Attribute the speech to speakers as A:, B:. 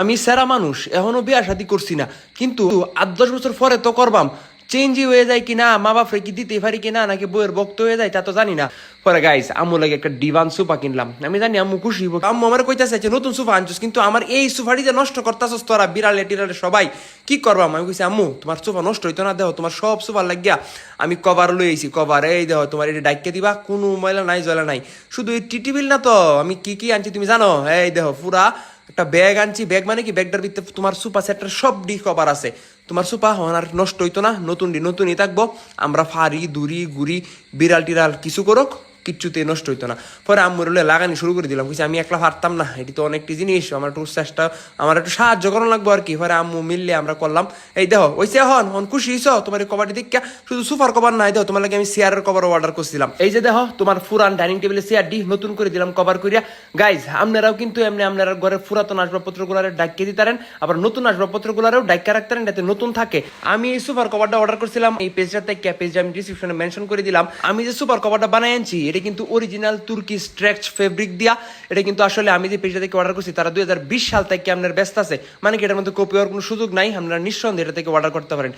A: আমি সেরা মানুষ, এখনও বিয়া শাদি করছি না। কিন্তু আট দশ বছর পরে তো করবাম। চেঞ্জই হয়ে যায় কি না মা বাপরে কি দিতে পারি কিনা, নাকি বইয়ের বক্ত হয়ে যায়, তা তো জানি না। পরে গাইস আম্মু লাগে একটা ডিভান সোফা কিনলাম। আমি জানি আম্মু খুশি হইব। আম্মু আমার কইতাছে যে, নতুন সোফা আনছিস, কিন্তু আমার এই সোফাটি যে নষ্ট করতাছস তোরা, বিড়ালে টিরালে সবাই, কি করবাম আমি কইছি, আম্মু, তোমার সোফা নষ্ট হইতো না দেখো তোমার সব সোফা লাগিয়া আমি কভার লই আইছি কভার এই দেখো তোমার এটা ডাইকে দিবা, কোনো ময়লা নাই জলা নাই। শুধু এই টিটিবিল না তো, আমি কি কি আনছি তুমি জানো? এই দেখো পুরা একটা ব্যাগ আনছি ব্যাগ মানে কি? ব্যাগটার ভিতরে তোমার সুপা সেটের সব ডি কভার আছে। তোমার সুপা হন আর নষ্ট হইতো না, নতুন ডি নতুনই থাকব। আমরা ফাড়ি, দুরি, গুড়ি বিড়াল টিরাল কিছু করুক। কিচ্ছুতে নষ্ট হইতো না। পরে আম্মুর হলে লাগানি শুরু করে দিলাম কিছু আমি একলা পারতাম না, এটি তো অনেকটি জিনিস, আমার একটু চেষ্টা, আমার একটু সাহায্য করানো লাগবো আর কি। পরে আম্মু মিললে আমরা করলাম, এই দেখো ওইসে হন হন, খুশি হইছ? তোমার এই কবারটি দেখে শুধু সুপার কভার নাই, দেখো, তোমার লাগে আমি চেয়ারের কভার অর্ডার করছিলাম। এই যে দেখো, তোমার ফুরান ডাইনিং টেবিলের চেয়ার ডি নতুন করে দিলাম কভার করিয়া। গাইজ আপনারাও কিন্তু এমনি আপনারা ঘরের পুরাতন আসবাবপত্রগুলারে ডাকিয়ে দিতারেন, আবার নতুন আসবাবপত্র আসবাবপত্রগুলারেও ডাক্কা রাখতারেন যাতে নতুন থাকে। আমি এই সুপার কভারটা অর্ডার করছিলাম, এই পেজটা থেকে পেজটা আমি ডিসক্রিপশনে মেনশন করে দিলাম। আমি যে সুপার কভারটা বানাই আনছি এটা কিন্তু অরিজিনাল তুর্কি স্ট্রেচ ফেব্রিক দিয়া, এটা কিন্তু আসলে আমি যে পেজটা থেকে অর্ডার করছি, তারা দুই হাজার বিশ সাল থেকে আপনার ব্যস্ত আছে। মানে কি এটার মধ্যে কপি হওয়ার কোনো সুযোগ নাই, আপনারা নিঃসন্দেহে এটা থেকে অর্ডার করতে পারেন।